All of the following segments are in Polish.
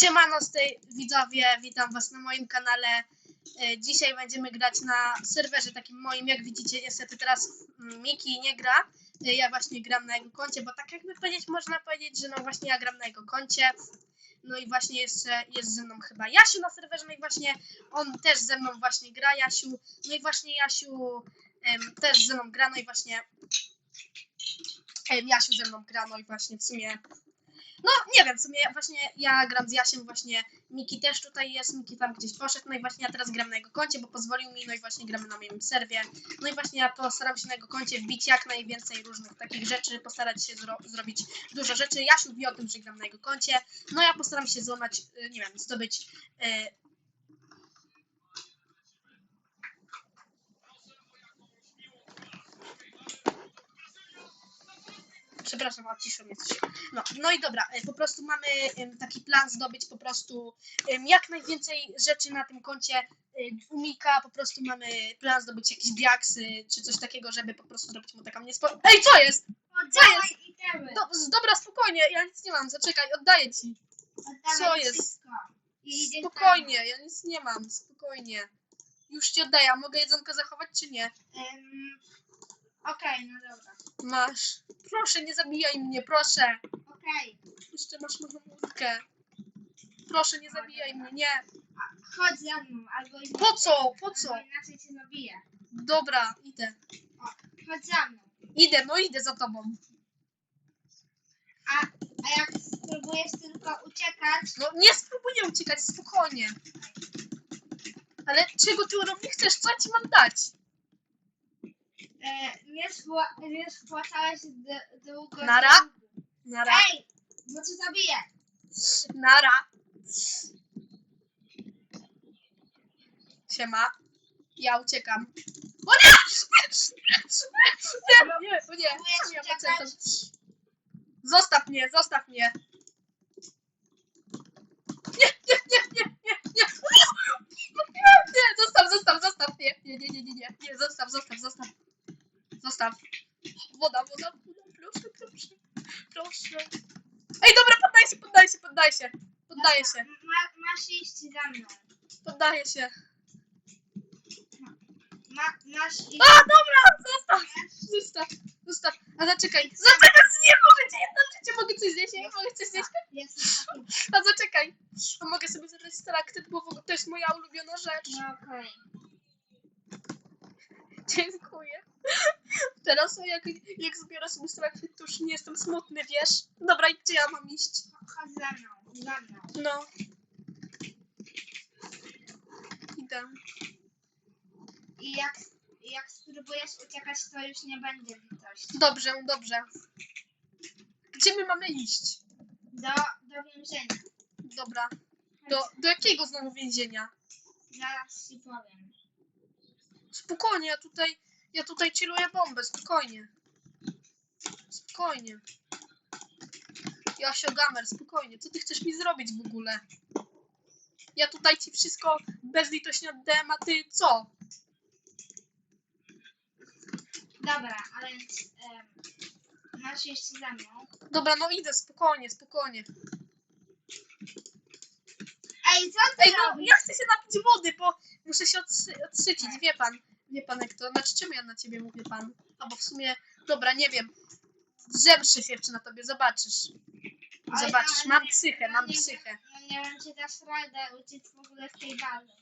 Siemano z tej widzowie, witam was na moim kanale. E, Dzisiaj będziemy grać na serwerze takim moim, jak widzicie, niestety teraz Miki nie gra. E, Ja właśnie gram na jego koncie, bo tak jakby powiedzieć, można powiedzieć, że no właśnie ja gram na jego koncie. No i właśnie jeszcze jest ze mną chyba Jasiu na serwerze, no i właśnie on też ze mną właśnie gra, Jasiu. No i właśnie Jasiu em, też ze mną gra, no i właśnie em, Jasiu ze mną gra, no i właśnie w sumie no, nie wiem, w sumie właśnie ja gram z Jasiem, właśnie Miki też tutaj jest, Miki tam gdzieś poszedł, no i właśnie ja teraz gram na jego koncie, bo pozwolił mi, no i właśnie gramy na moim serwie. No i właśnie ja postaram się na jego koncie wbić jak najwięcej różnych takich rzeczy, postarać się zro zrobić dużo rzeczy. Jasiu wie o tym, że gram na jego koncie, no ja postaram się złamać, y, nie wiem, zdobyć Przepraszam, odciszę mnie coś. No, no i dobra, e, po prostu mamy taki plan zdobyć po prostu jak najwięcej rzeczy na tym koncie em, u Mika, po prostu mamy plan zdobyć jakieś diaksy, czy coś takiego, żeby po prostu zrobić mu taką niespo... Ej, co jest? Oddawaj itemy. Do, dobra, spokojnie, ja nic nie mam, zaczekaj, oddaję ci. Co jest? Spokojnie, ja nic nie mam, spokojnie. Już ci oddaję, a mogę jedzonko zachować, czy nie? Okej, no dobra. Masz. Proszę, nie zabijaj mnie, proszę. Okej. Jeszcze masz moją łódkę. Proszę, nie zabijaj mnie, nie. Chodź za mną, albo inaczej, Po co? Po co? Albo inaczej cię zabiję. Dobra, idę. Chodź za mną. Idę, no idę za tobą. A, a jak spróbujesz tylko uciekać, No nie spróbuję uciekać, spokojnie. Ale czego ty ode mnie chcesz? Co ja ci mam dać? E, nie, spła, nie spłacałeś d- długo. Nara? Nara. Ej, bo cię zabiję. Nara. Siema. Ja uciekam. O nie! Nie, nie, nie. Poczekam. Zostaw mnie, zostaw mnie. Nie, nie, nie, nie, nie, nie. Nie, zostaw, zostaw, zostaw. Nie, nie, nie, nie, nie, nie, nie, zostaw, zostaw, zostaw. Zostaw. Woda, woda, woda, proszę, proszę, proszę. Ej, dobra, poddaj się, poddaj się, poddaj się. Poddaję się, Ma, masz iść za mną. poddaję się. Ma, masz iść. A, dobra, zostaw, zostaw, zostaw. A zaczekaj, zaczekaj, nie mogę cię jedno życie, mogę coś zjeść, nie mogę coś zjeść. Jestem taki. A zaczekaj, a mogę sobie zabrać stalaktyt, bo w ogóle to jest moja ulubiona rzecz. No okej. Dziękuję. Teraz jak, jak zbiorę sobie stalaktyt, to już nie jestem smutny, wiesz? Dobra, i gdzie ja mam iść? Chodź za mną, za mną. No. Idę. I jak, jak spróbujesz uciekać, to już nie będzie litości. Dobrze, dobrze. Gdzie my mamy iść? Do, do więzienia. Dobra. Do, do jakiego znowu więzienia? Zaraz ci powiem. Spokojnie, ja tutaj, ja tutaj chilluję bombę, spokojnie. Spokojnie. Jasio Gamer, spokojnie. Co ty chcesz mi zrobić w ogóle? Ja tutaj ci wszystko bezlitośnie oddałem, a ty co? Dobra, a więc em, masz iść za mną. Dobra, no idę, spokojnie, spokojnie. Ej, co ty Ej, no, robisz? ja chcę się napić wody, bo muszę się odsy- odsycić, wie pan. Wie pan jak to, znaczy czemu ja na ciebie mówię pan? Albo w sumie, dobra, nie wiem. Zemszy się jeszcze na tobie, zobaczysz. Zobaczysz, no, mam nie- psychę, no mam nie wiem- psychę. No nie wiem, czy dasz radę uciec w ogóle w tej bazie.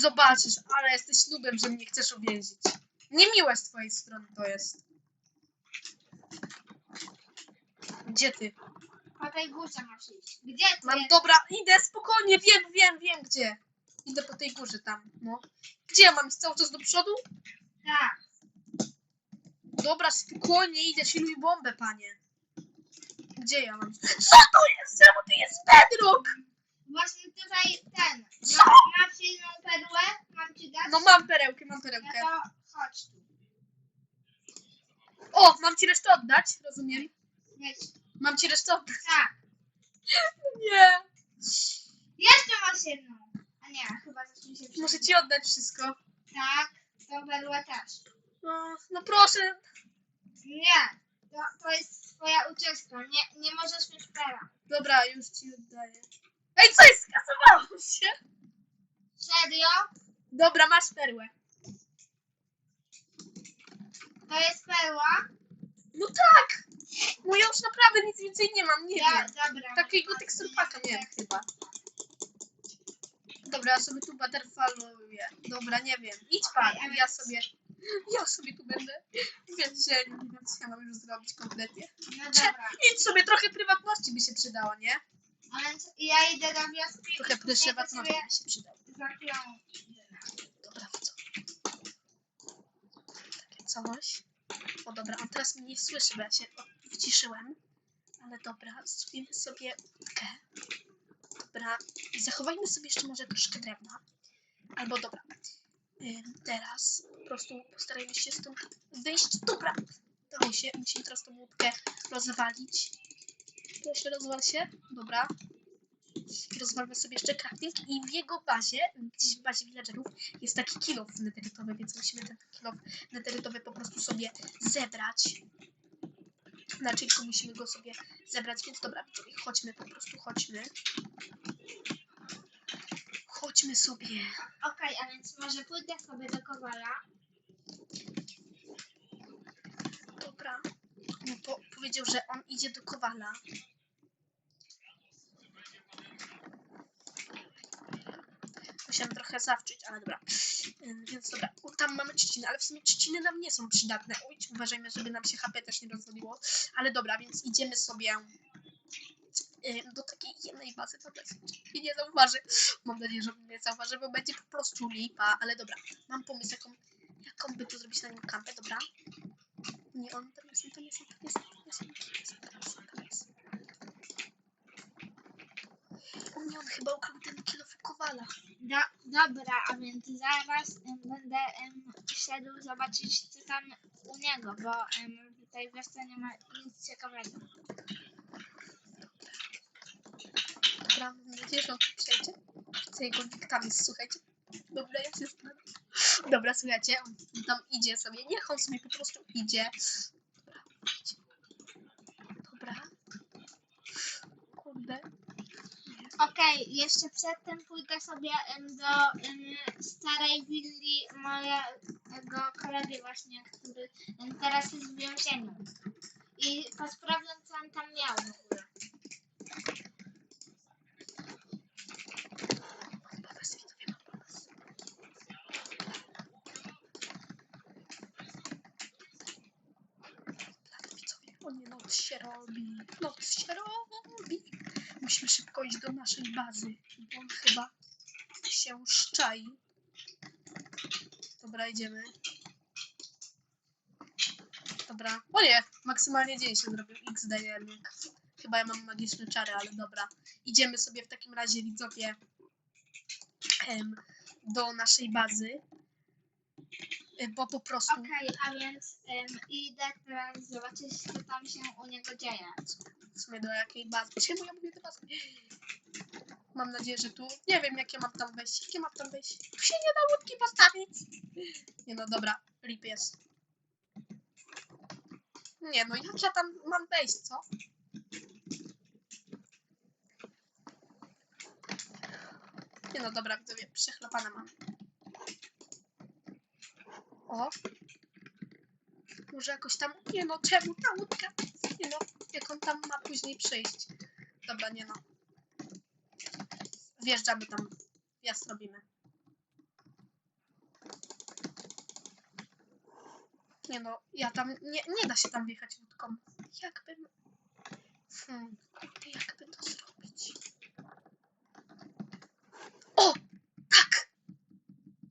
Zobaczysz, ale jesteś nubem, że mnie chcesz uwięzić. Niemiłe z twojej strony to jest. Gdzie ty? Po tej górze masz iść. Gdzie ty? Mam, dobra, idę, spokojnie, wiem, wiem, wiem gdzie. Idę po tej górze tam, no. Gdzie ja mam iść cały czas do przodu? Tak. Dobra, spokojnie, idę, siluj bombę, panie. Gdzie ja mam? Co to jest? Czemu tu jest bedrock? Właśnie tutaj ten. Co? Ma, masz jedną perłę? Mam ci dać? No mam perełkę, mam No perełkę. to chodź tu. O, mam ci resztę oddać, rozumiem? Jedź. Mam ci resztę oddać. Tak. Nie, Jeszcze masz jedną. Nie, chyba zacznie się muszę ci oddać wszystko. Tak, tą perłę też. No, no proszę, Nie. To, to jest twoja uczestka. Nie, nie możesz mieć pera. Dobra, już ci oddaję. Ej, co jest? Skasowało się! Serio? Dobra, masz perłę. To jest perła? No tak! No ja już naprawdę nic więcej nie mam, nie Ja, wiem. dobra. Takiego teksturpaka miałem chyba. Dobra, ja sobie tu butterfluję. Dobra, nie wiem. Idź pan, ja sobie... Ja sobie tu będę w więzieniu, więc ja mam już zrobić kompletnie. No dobra. Idź sobie, trochę prywatności by się przydało, nie? A więc ja idę do wioski. Trochę prywatności by się przydało. Dobra, co? Takie coś. O dobra, on teraz mnie nie słyszy, bo ja się o- wciszyłem. Ale dobra, zrobimy sobie łódkę. Dobra, zachowajmy sobie jeszcze może troszkę drewna. Albo dobra, teraz po prostu postarajmy się stąd wyjść. Dobra, dało się, musimy teraz tą łódkę rozwalić. Proszę, rozwal się. Dobra. Rozwalmy sobie jeszcze crafting i w jego bazie, gdzieś w bazie villagerów, jest taki kilof neterytowy, więc musimy ten kilof neterytowy po prostu sobie zebrać. Na chillku musimy go sobie zebrać, więc dobra, widzowie, chodźmy po prostu, chodźmy. Chodźmy sobie. Okej, a więc może pójdę sobie do Kowala. Dobra. No to powiedział, że on idzie do Kowala. Musiałem trochę zawczyć, ale dobra. Więc dobra, tam mamy trzciny, ale w sumie trzciny nam nie są przydatne. Oj, uważajmy, żeby nam się HP też nie rozwaliło. Ale dobra, więc idziemy sobie do takiej jednej bazy. Dobra, mnie nie zauważy. Mam nadzieję, że mnie nie zauważy, bo będzie po prostu lipa. Ale dobra, mam pomysł, jaką, jaką by tu zrobić na nim kampę, dobra. Nie, on tam jest, on tam jest, on tam jest, on tam jest, on tam jest, on tam jest, on tam jest. O nie, on chyba ukradł ten kilo kowala. Do, dobra, a więc zaraz będę em, szedł zobaczyć, co tam u niego, bo tutaj w nie ma nic ciekawego. Mam nadzieję, że on tu przejdzie. Jego słuchajcie. Dobra, ja się. Dobra, słuchajcie, on tam idzie sobie. Niech on sobie po prostu idzie. Dobra, idzie. Dobra. Kurde. Okej, jeszcze przedtem pójdę sobie do starej willi mojego kolegi właśnie, który teraz jest w więzieniu. I posprawdzam, co on tam miał w ogóle. Mam pomysł, widzowie, mam pomysł. Dobra, widzowie, o nie, noc się robi. Noc się robi. Musimy szybko iść do naszej bazy, bo on chyba się szczai. Dobra, idziemy. Dobra. O nie, maksymalnie dzień się zrobił. X daje link. Chyba ja mam magiczne czary, ale dobra. Idziemy sobie w takim razie, widzowie, em, do naszej bazy. Y, Bo po prostu. Okej, a więc idę teraz zobaczyć, co tam się u niego dzieje. W sumie do jakiej bazy? Czemu ja mówię do bazy? Mam nadzieję, że tu. Nie wiem, jakie mam tam wejść. Jakie mam tam wejść? Tu się nie da łódki postawić. Nie no, dobra. Rip jest. Nie no, jak ja tam mam wejść, co? Nie no, dobra, widzowie, przechlapane mam. O! Może jakoś tam... Nie no, czemu ta łódka? Nie no, jak on tam ma później przyjść. Dobra, nie no. Wjeżdżamy tam. Wjazd robimy. Nie no, ja tam... Nie, nie da się tam wjechać łódką. Jakbym... Hmm, jakby to zrobić? O! Tak!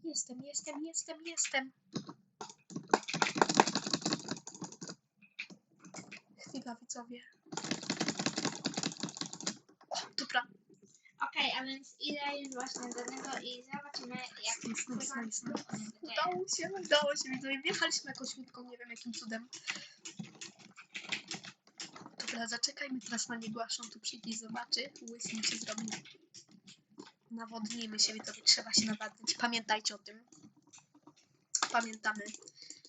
Jestem, jestem, jestem, jestem. Chwila, widzowie. O, dobra. Okej, a więc idę już właśnie do niego i zobaczymy, jak Nice. Udało się, udało się, widzowie. Wjechaliśmy jakąś łódką, nie wiem jakim cudem. Dobra, zaczekajmy teraz na niego, aż on tu przyjdzie i zobaczy. Łysy mi się zrobi. Nawodnijmy się, widzowie, trzeba się nawadniać. Pamiętajcie o tym. Pamiętamy.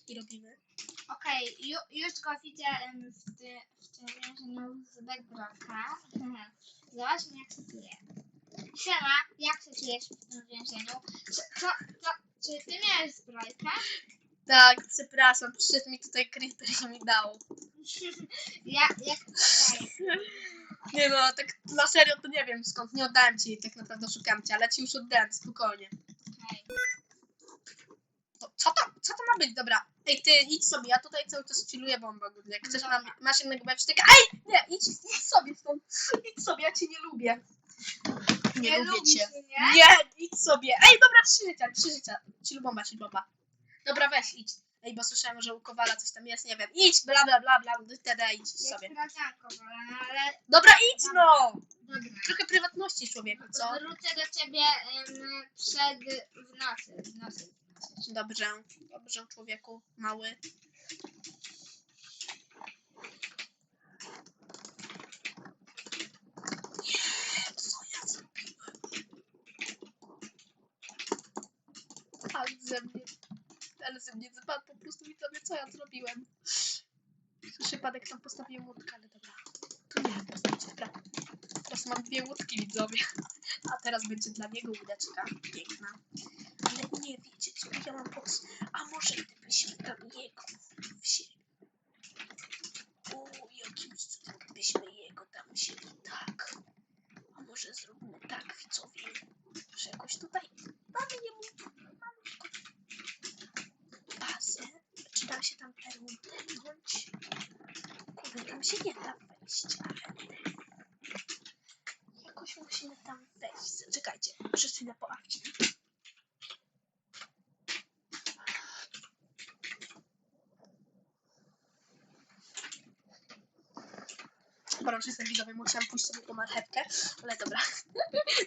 i robimy. Okej, ju, już go widzę em, w, ty, w tym więzieniu z Bedrocka. Zobaczmy jak się czuje. Siema, jak się czujesz w tym więzieniu? Co, co, co, czy ty miałeś zbrojkę? Tak, przepraszam, przyszedł mi tutaj Creeper i mi dał. ja, jak, okej. Nie no, tak na serio to nie wiem skąd, nie oddałem ci, tak naprawdę szukam cię, ale ci już oddałem, spokojnie. okej. No, co to, co to ma być? Dobra, ej ty idź sobie, ja tutaj cały czas chilluję bombę. Jak chcesz, mam, masz innego bewsztyka. Ej, nie, idź, idź sobie stąd, idź sobie, ja cię nie lubię. Nie, lubię lubisz cię. mnie? Nie, idź sobie. Ej, dobra, trzy życia, trzy życia. Chill bomba, chill bomba. Dobra, weź, idź. Ej, bo słyszałem, że u Kowala coś tam jest, nie wiem. Idź, bla, bla, bla, bla, wtedy idź sobie. ale Dobra, idź no! dobra. Trochę prywatności człowieku, co? Wrócę do ciebie em, przed w nocy. W nocy. Dobrze, dobrze człowieku, mały. Ale ze mnie, ale ze mnie wypadł po prostu widzowie, co ja zrobiłem. Przypadek tam postawiłem łódkę, ale dobra. Tu nie, postawić w prawo. Teraz mam dwie łódki widzowie. A teraz będzie dla niego łódeczka. Piękna. Nie wiecie co, ja mam pomysł. A może gdybyśmy tam jego wzięli? O, jakimś cudem gdybyśmy jego tam wzięli, tak. A może zrobimy tak, widzowie, że jakoś tutaj mamy jemu malutką bazę. Czy da się tam perłą tepnąć? Kurde, tam się nie da wejść, ale jakoś musimy tam wejść. Czekajcie, przesunę po Dobra, już jestem widzowie, musiałam pójść sobie po marchewkę, ale dobra.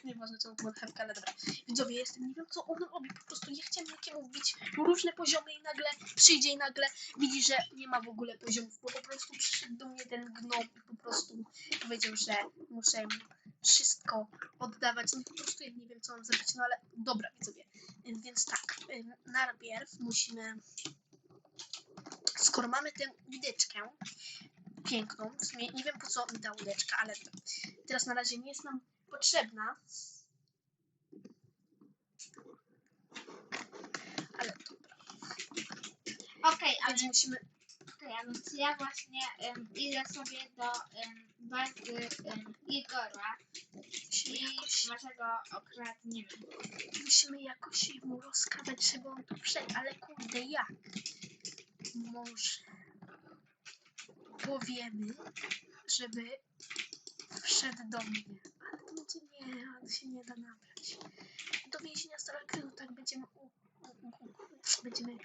Nieważne czemu po marchewkę, ale dobra. Widzowie, jestem, nie wiem co on robi, po prostu ja chciałem jakiemu wbić różne poziomy i nagle przyjdzie i nagle widzi, że nie ma w ogóle poziomów, bo po prostu przyszedł do mnie ten gnom i po prostu powiedział, że muszę mu wszystko oddawać. No po prostu ja nie wiem co mam zrobić, no ale dobra widzowie. Więc tak, najpierw musimy, skoro mamy tę łódeczkę, piękną. W sumie nie wiem po co mi ta łódeczka, ale teraz na razie nie jest nam potrzebna. Ale dobra, Okej, ale więc musimy. Okej, a więc ja właśnie em, idę sobie do em, bazy em, Igora Musimy i jakoś, go okradniemy. musimy jakoś mu rozkazać, żeby on tu wszedł, ale kurde jak? Może powiemy, żeby wszedł do mnie. Ale to będzie nie, ale to się nie da nabrać. Do więzienia Stalakrytu tak będziemy u, u, u, będziemy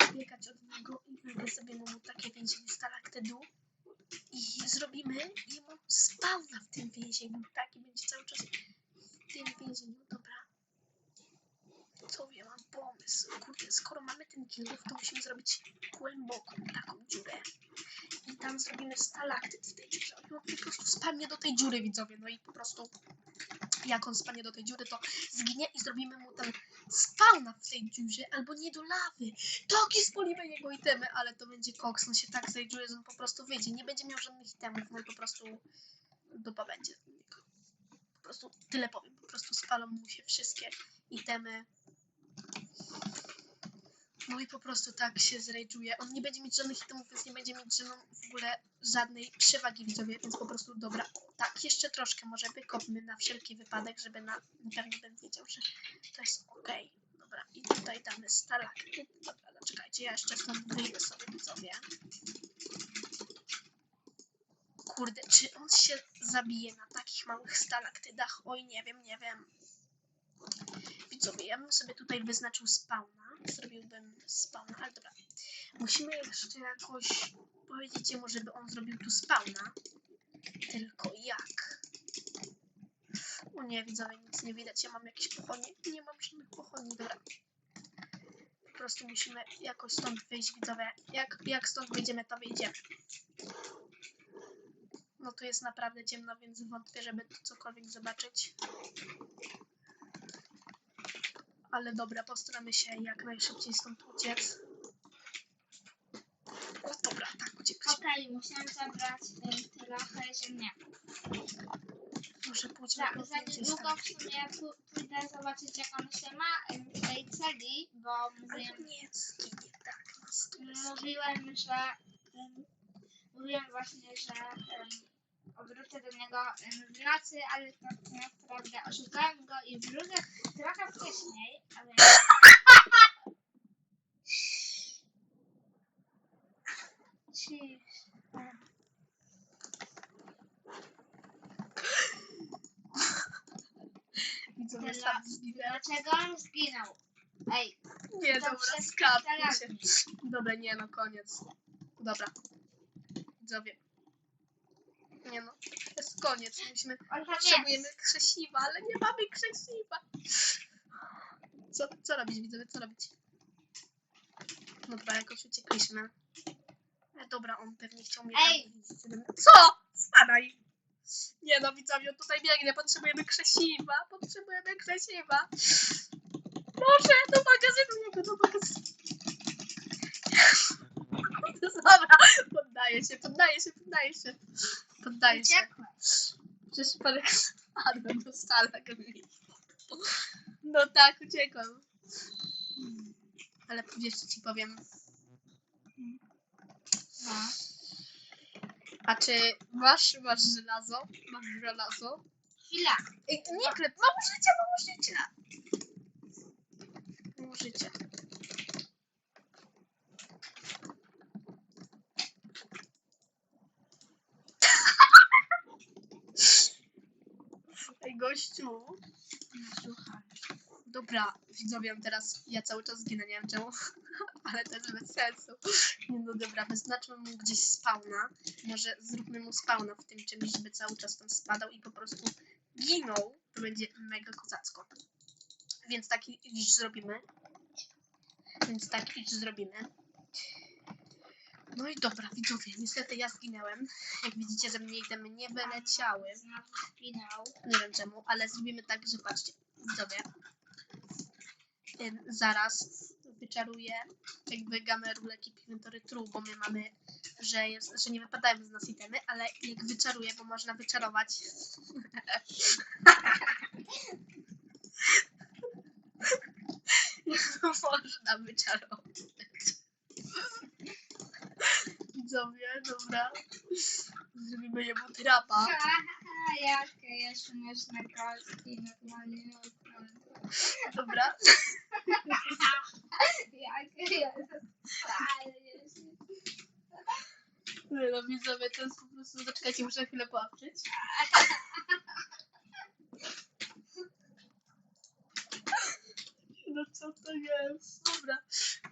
odbiegać od niego i nagle zrobimy mu takie więzienie stalaktydu i zrobimy jemu spawna w tym więzieniu, tak? I będzie cały czas w tym więzieniu, dobra. Co ja mam pomysł? Kurde, skoro mamy ten killów, to musimy zrobić głęboką taką dziurę. I tam zrobimy stalaktyt w tej dziurze. On po prostu spadnie do tej dziury, widzowie. No i po prostu jak on spadnie do tej dziury, to zginie i zrobimy mu tam spawna w tej dziurze, albo nie do lawy. Tak, i spolimy jego itemy, ale to będzie koks. On się tak zajdżuje, że on po prostu wyjdzie. Nie będzie miał żadnych itemów, no i po prostu dupa będzie. Po prostu tyle powiem. Po prostu spalą mu się wszystkie itemy. No i po prostu tak się zrajdżuje. On nie będzie mieć żadnych itemów, więc nie będzie mieć żadną w ogóle żadnej przewagi widzowie, więc po prostu dobra. Tak, jeszcze troszkę może wykopmy na wszelki wypadek, żeby na, na pewno bym wiedział, że to jest okej. Dobra, i tutaj damy stalaktyt. Dobra, no czekajcie, ja jeszcze stąd wyjdę sobie widzowie. Kurde, czy on się zabije na takich małych stalaktydach? Oj, nie wiem, nie wiem. Widzowie, ja bym sobie tutaj wyznaczył spawna. Zrobiłbym spawna, ale dobra. Musimy jeszcze jakoś powiedzieć jemu, żeby on zrobił tu spawna. Tylko jak? O nie, widzowie, nic nie widać. Ja mam jakieś pochodnie. Nie mam żadnych pochodni, dobra. Po prostu musimy jakoś stąd wyjść, widzowie. Jak, jak stąd wyjdziemy, to wyjdziemy. No tu jest naprawdę ciemno, więc wątpię, żeby tu cokolwiek zobaczyć. Ale dobra, postaramy się jak najszybciej stąd uciec. Okej, musiałem zabrać y, trochę ziemniaków. Muszę pójdźmy Za, po za więcej niedługo w stawić. sumie pó- pójdę zobaczyć jak on się ma y, w tej celi, bo Ale mówiłem, nie, zginie tak. na mówiłem że ym, mówiłem właśnie, że ym, wrócę do niego w nocy, ale tak naprawdę oszukałem go i wrócę trochę wcześniej, ale sam zginę. Dlaczego on zginął? Ej, Nie, to dobra, przez skapnij się. Dobra, nie no, koniec. Dobra. Widzowie. Nie no, to jest koniec. Tam potrzebujemy krzesiwa, ale nie mamy krzesiwa. Co, co robić, widzowie, co robić? Dobra, jakoś uciekliśmy. E, dobra, on pewnie chciał mnie Ej! tam. Co? Spadaj! Nie no, widzowie, on tutaj biegnie, potrzebujemy krzesiwa, potrzebujemy krzesiwa. Proszę, do magazynu, do magazynu. Dobra, poddaję się, poddaję się, poddaję się. Poddaję się. Uciekłem. Przecież parę spadłem do stalagmit. No tak, uciekłem. Ale co ci powiem. No. A czy masz, masz żelazo? Masz żelazo? Chwila. Ej, nie klep, mało życia, mało życia. Mało życia. Ej, gościu. Dobra, widzowie, teraz ja cały czas zginę, nie wiem czemu, ale to jest bez sensu. Nie no dobra, wyznaczmy mu gdzieś spawna, może zróbmy mu spawna w tym czymś, żeby cały czas tam spadał i po prostu ginął, to będzie mega kozacko. Więc taki iż zrobimy. Więc tak iż zrobimy. No i dobra, widzowie, niestety ja zginęłem. Jak widzicie, ze mnie itemy nie wyleciały. Spinał. Nie wiem czemu, ale zrobimy tak, że patrzcie, widzowie. Ym, Zaraz wyczaruję jakby gamę rulek i inwentory true, bo my mamy, że, jest, że nie wypadają z nas itemy, ale jak wyczaruję, bo można wyczarować. można wyczarować. Widzowie, dobra. Zrobimy jemu trapa. Haha, jakie jest śmieszne kostki normalnie. Dobra. Jakie jest fajnie. Nie no, widzowie, to jest po prostu... Zaczekajcie, muszę chwilę połapczyć. No co to jest? Dobra.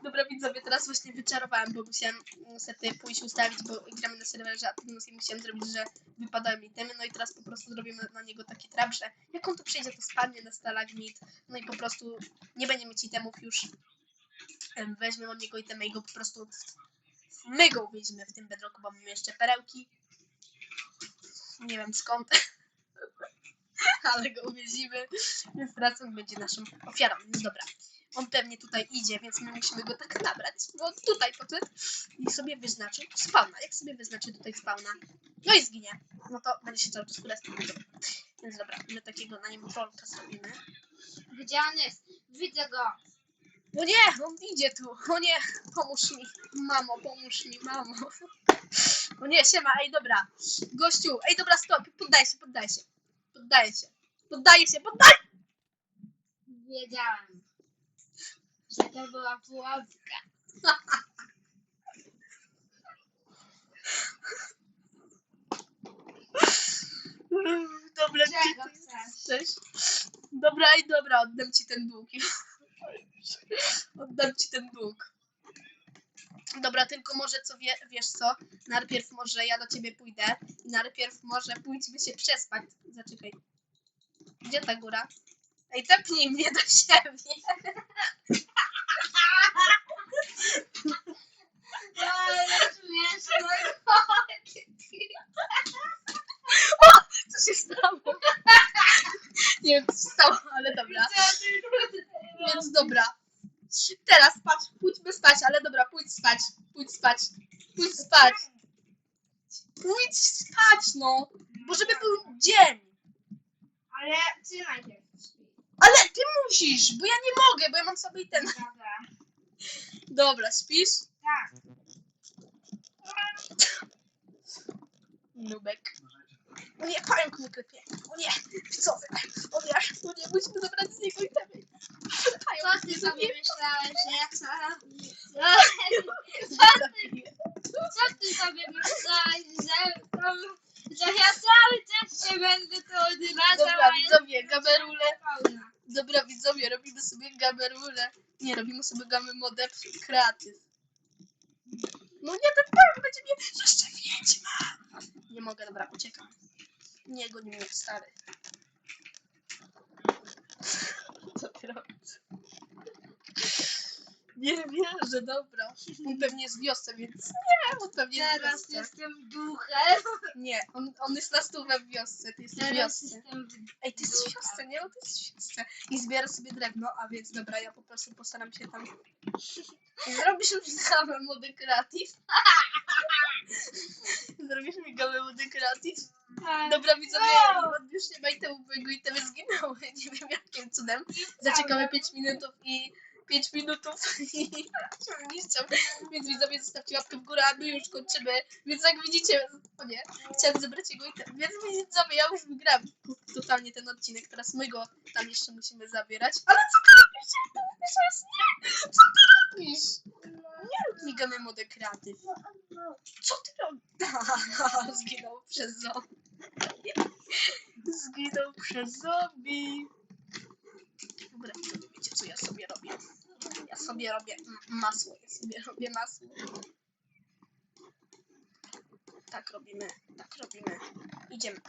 Dobra, widzowie, teraz właśnie wyczarowałem, bo musiałem niestety pójść ustawić, bo gramy na serwerze Atenos i musiałem zrobić, że wypadają mi temy, no i teraz po prostu zrobimy na niego taki trap, że jak on tu przyjdzie, to spadnie na stalagmit, no i po prostu nie będzie mieć itemów już. Weźmy od niego itemy i go po prostu my go uwięzimy w tym bedrocku, bo mamy jeszcze perełki. Nie wiem skąd. Ale go uwięzimy, więc teraz on będzie naszą ofiarą. No dobra. On pewnie tutaj idzie, więc my musimy go tak nabrać. Bo tutaj poszedł i sobie wyznaczył spawna. Jak sobie wyznaczy tutaj spawna, no i zginie, no to będzie się cały czas kulestywał. Więc dobra, my takiego na nim trollka zrobimy. Gdzie on jest? Widzę go. No nie, on idzie tu. O nie, pomóż mi. Mamo, pomóż mi, mamo. O nie, siema, ej, dobra. Gościu, ej, dobra, stop. Poddaj się, poddaj się. Poddaję się. Poddaję się, poddaję Wiedziałem, że to była pułapka. Dobra, Czego gdzie ty chcesz? jesteś? Dobra, ej, dobra, oddam ci ten dług. Oddam ci ten dług. Dobra, tylko może co wie, wiesz co? Najpierw może ja do ciebie pójdę i najpierw może pójdźmy się przespać. Zaczekaj. Gdzie ta góra? Ej, tepnij mnie do siebie. Ale śmieszne. Co się stało? Nie wiem, co się stało, ale dobra. Więc dobra. Teraz patrz, pójdźmy spać, ale dobra, pójdź spać. Pójdź spać. Pójdź spać. Pójdź spać, no! Bo żeby był dzień! Ale ty najpierw. Ale ty musisz, bo ja nie mogę, bo ja mam sobie ten. Dobra. Dobra, śpisz? Tak. Nubek. O nie, pająk mnie klepie. O nie, widzowie. O nie, o nie, musimy zabrać z niego itemy. Pająk Co ty mnie sobie zabije. myślałeś, że ja co? Co, co ty sobie myślałeś, że, że ja cały czas się będę to Dobra, widzowie, gamerule. pełna. Dobra, widzowie, robimy sobie gamerule. Nie, robimy sobie gamy modę kreatyw. No nie, ten pająk będzie mnie jeszcze wiedźma. Nie mogę, dobra, uciekam. Nie, go nie mnie stary. Co ty robisz? Nie wierzę, dobra. On pewnie jest w wiosce, więc nie, on pewnie jest w Teraz wiosce. jestem duchem. Nie, on, on jest na stówę w wiosce, ty jesteś w Teraz wiosce. jestem Ej, ty jest w wiosce, nie? No, ty jest w wiosce. I zbiera sobie drewno, a więc dobra, ja po prostu postaram się tam... Zrobisz mi gamę mody kreatyw? Zrobisz mi mody kreatyw? Tak. Dobra, widzowie, odbierz nie bajtemu, bo jego itemy zginęły. Nie wiem jakim cudem. Zaczekamy 5 minutów i... 5 minutów i chciał. Więc widzowie zostawcie łapkę w górę, a my już kończymy. Więc jak widzicie, o nie, chciałem zebrać jego item. Więc widzowie, ja już wygram totalnie ten odcinek. Teraz my go tam jeszcze musimy zabierać. Ale co ty robisz? Przecież nie! Co ty robisz? Nie rób mi gamy mody kreatyw. Co ty robisz? Zginął przez zombie. Zginął przez zombie. Dobra, wiecie co ja sobie robię? Ja sobie robię masło, ja sobie robię masło. Tak robimy, tak robimy. Idziemy.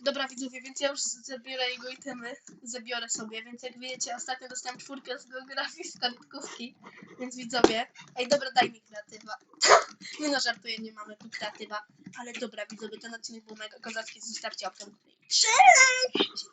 Dobra widzowie, więc ja już zabiorę jego itemy. Zabiorę sobie, więc jak wiecie, ostatnio dostałem czwórkę z geografii z kartkówki. Więc widzowie, ej dobra, daj mi kreatywa. Nie no, żartuję, nie mamy tu kreatywa. Ale dobra widzowie, ten odcinek był mega kozacki, zostawcie górę. Cześć!